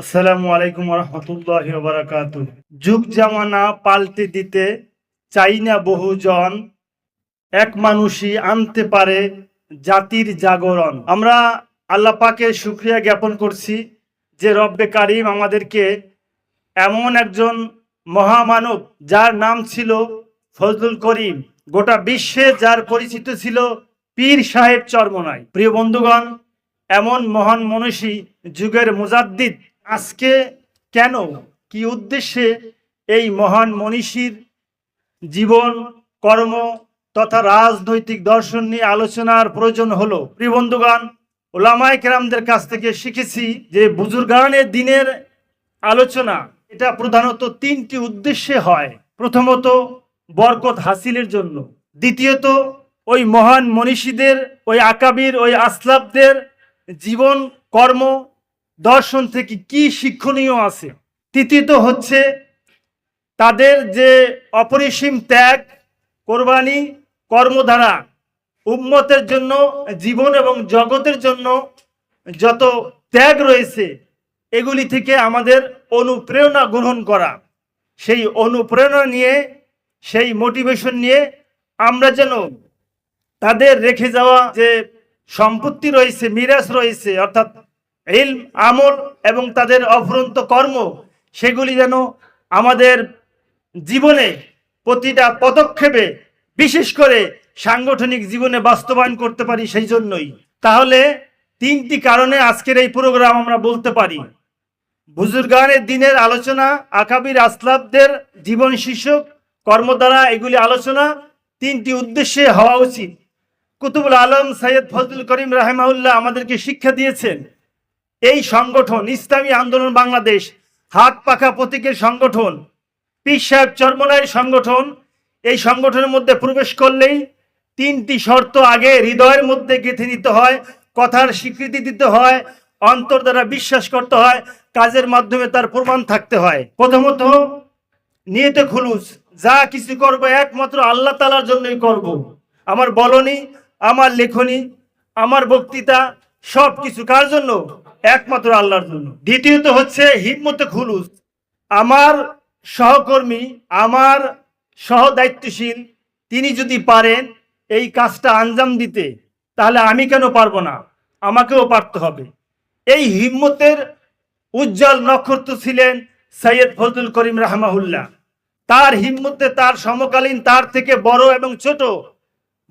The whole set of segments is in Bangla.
আসসালামু আলাইকুম রহমতুল্লাহ বারাকাত যুগ জামানা পাল্টে দিতে চাই না বহুজন, এক মানুষই আনতে পারে জাতির জাগরণ। আমরা আল্লাহ পাকে শুক্রিয়া জ্ঞাপন করছি যে রব্বে কারিম আমাদেরকে এমন একজন মহামানব যার নাম ছিল ফজলুল করিম। গোটা বিশ্বে যার পরিচিত ছিল পীর সাহেব চরমনাই প্রিয় বন্ধুগণ, এমন মহান মনীষী যুগের মুজাদ্দিদ আজকে কেন? কি উদ্দেশ্যে এই মহান মনীষীর জীবন, কর্ম তথা রাজনৈতিক দর্শন নিয়ে আলোচনার প্রয়োজন হলো? প্রিয় বন্ধুগণ, ওলামায় কেরামদের কাছ থেকে শিখেছি যে বুজুর্গানের দিনের আলোচনা, এটা প্রধানত তিনটি উদ্দেশ্যে হয়। প্রথমত, বরকত হাসিলের জন্য। দ্বিতীয়ত, ওই মহান মনীষীদের, ওই আকাবির, ওই আসলাফদের জীবন, কর্ম দর্শন থেকে কি শিক্ষণীয় আছে? তৃতীয়ত হচ্ছে তাদের যে অপরিসীম ত্যাগ, কোরবানি, কর্মধারা, উম্মতের জন্য, জীবন এবং জগতের জন্য যত ত্যাগ রয়েছে, এগুলি থেকে আমাদের অনুপ্রেরণা গ্রহণ করা। সেই অনুপ্রেরণা নিয়ে, সেই মোটিভেশন নিয়ে আমরা যেন তাদের রেখে যাওয়া যে সম্পত্তি রয়েছে, মিরাজ রয়েছে, অর্থাৎ ইলম, আমল এবং তাদের অফুরন্ত কর্ম, সেগুলি যেন আমাদের জীবনে প্রতিটা পদক্ষেপে, বিশেষ করে সাংগঠনিক জীবনে বাস্তবায়ন করতে পারি সেই জন্যই। তাহলে তিনটি কারণে আজকের এই প্রোগ্রাম আমরা বলতে পারি। বুজুর্গানের দিনের আলোচনা, আকাবির আসলাফদের জীবন শীর্ষক কর্মদ্বারা এগুলি আলোচনা, তিনটি উদ্দেশ্যে হওয়া উচিত। কুতুবুল আলম সৈয়দ ফজলুল করিম রাহেমাউল্লাহ আমাদেরকে শিক্ষা দিয়েছেন এই সংগঠন, ইসলামী আন্দোলন বাংলাদেশ, হাত পাখা প্রতীকের সংগঠন, পীর সাহেব চর্মনায়ের সংগঠন, এই সংগঠনের মধ্যে প্রবেশ করলেই তিনটি শর্ত আগে হৃদয়ের মধ্যে গেঁথে নিতে হয়, কথার স্বীকৃতি দিতে হয়, অন্তর দ্বারা বিশ্বাস করতে হয়, কাজের মাধ্যমে তার প্রমাণ থাকতে হয় প্রথমত, নিয়তে খুলুস যা কিছু করব একমাত্র আল্লাহ তালার জন্যই করব। আমার বলনি, আমার লেখনী, আমার বক্তৃতা সব কিছু কার জন্য একমাত্র আল্লাহর জন্য। দ্বিতীয়ত হচ্ছে হিম্মতে খুলুস। আমার সহকর্মী, আমার সহ দায়িত্বশীল তিনি যদি পারেন এই কাজটা আঞ্জাম দিতে, তাহলে আমি কেন পারব না? আমাকেও পারতে হবে। এই হিম্মতের উজ্জ্বল নক্ষত্র ছিলেন সৈয়দ ফজলুল করিম রাহমাহুল্লাহ। তার হিম্মতে, তার সমকালীন, তার থেকে বড় এবং ছোট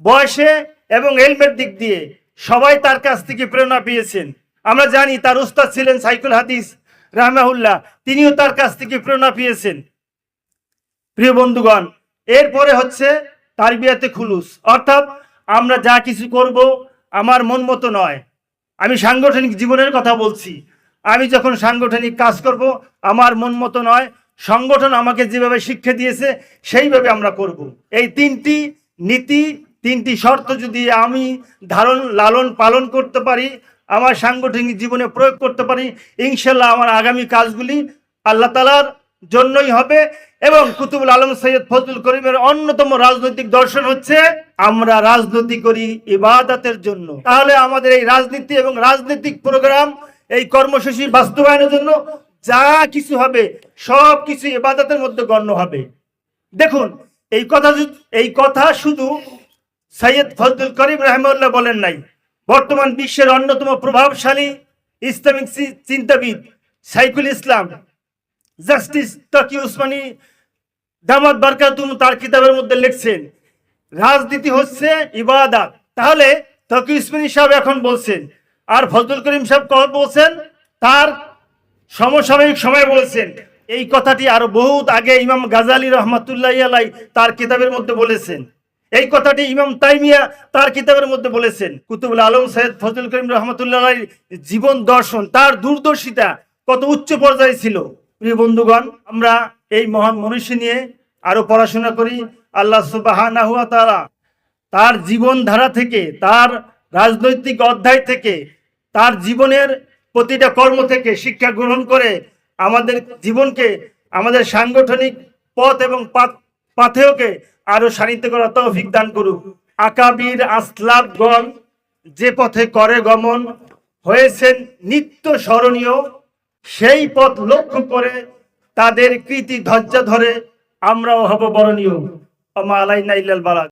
বয়সে এবং এলমের দিক দিয়ে সবাই তার কাছ থেকে প্রেরণা পেয়েছেন। আমরা জানি তার উস্তাদ ছিলেন সাইকুল হাদিস, রাহমাহুল্লাহ। তিনিও তার কাছ থেকে প্রেরণা পেয়েছেন। প্রিয় বন্ধুগণ, এরপরে হচ্ছে তারবিয়াতে খুলুস। অর্থাৎ আমরা যা কিছু করব আমার মন মতো নয়। আমি সাংগঠনিক জীবনের কথা বলছি। আমি যখন সাংগঠনিক কাজ করব, আমার মন মতো নয়। সংগঠন আমাকে যেভাবে শিক্ষা দিয়েছে, সেইভাবে আমরা করব। এই তিনটি নীতি, তিনটি শর্ত যদি আমি ধারণ, লালন পালন করতে পারি আমার সাংগঠনিক জীবনে প্রয়োগ করতে পারি, ইনশাল্লাহ আমার আগামী কাজগুলি আল্লাহ তালার জন্যই হবে এবং কুতুবুল আলম সৈয়দ ফজলুল করিমের অন্যতম রাজনৈতিক দর্শন হচ্ছে আমরা রাজনীতি করি ইবাদতের জন্য। তাহলে আমাদের এই রাজনীতি এবং রাজনৈতিক প্রোগ্রাম, এই কর্মসূচি বাস্তবায়নের জন্য যা কিছু হবে, সব কিছু ইবাদতের মধ্যে গণ্য হবে। দেখুন, এই কথা এই কথা শুধু সৈয়দ ফজলুল করিম রহমুল্লাহ বলেন নাই। বর্তমান বিশ্বের অন্যতম প্রভাবশালী ইসলামিক চিন্তাবিদ সাইকুল ইসলাম। জাস্টিস তকি উসমানী দামাত বারকাতুম তার কিতাবের মধ্যে লিখছেন, রাজনীতি হচ্ছে ইবাদাত। তাহলে তকি উসমানী সাহেব এখন বলছেন, আর ফজলুল করিম সাহেব কখন বলছেন? তার সমসাময়িক সময় বলেছেন। এই কথাটি আরও বহুত আগে ইমাম গাজালি রহমাতুল্লাহ আলাই তার কিতাবের মধ্যে বলেছেন। এই কথাটি ইমাম তাইমিয়া তার কিতাবের মধ্যে বলেছেন। কুতুবুল আলম সৈয়দ ফজল করিম রহমতুল্লাহ জীবন দর্শন, তার দূরদর্শিতা কত উচ্চ পর্যায়ে ছিল। প্রিয় বন্ধুগণ, আমরা এই মহান মনীষী নিয়ে আরও পড়াশোনা করি। আল্লাহ সুবাহ তার জীবনধারা থেকে, তার রাজনৈতিক অধ্যায় থেকে, তার জীবনের প্রতিটা কর্ম থেকে শিক্ষা গ্রহণ করে আমাদের জীবনকে, আমাদের সাংগঠনিক পথ এবং পাথ- পাথেয়কে আরও সানিধ্য করা তৌফিক দান করুক। আকাবির আসলাবগণ যে পথে করে গমন হয়েছেন নিত্য স্মরণীয়, সেই পথ লক্ষ্য করে তাদের কৃতি ধৈর্য ধরে আমরাও হব বরণীয়। আমা আলাইনা ইল্লাল বালাগ।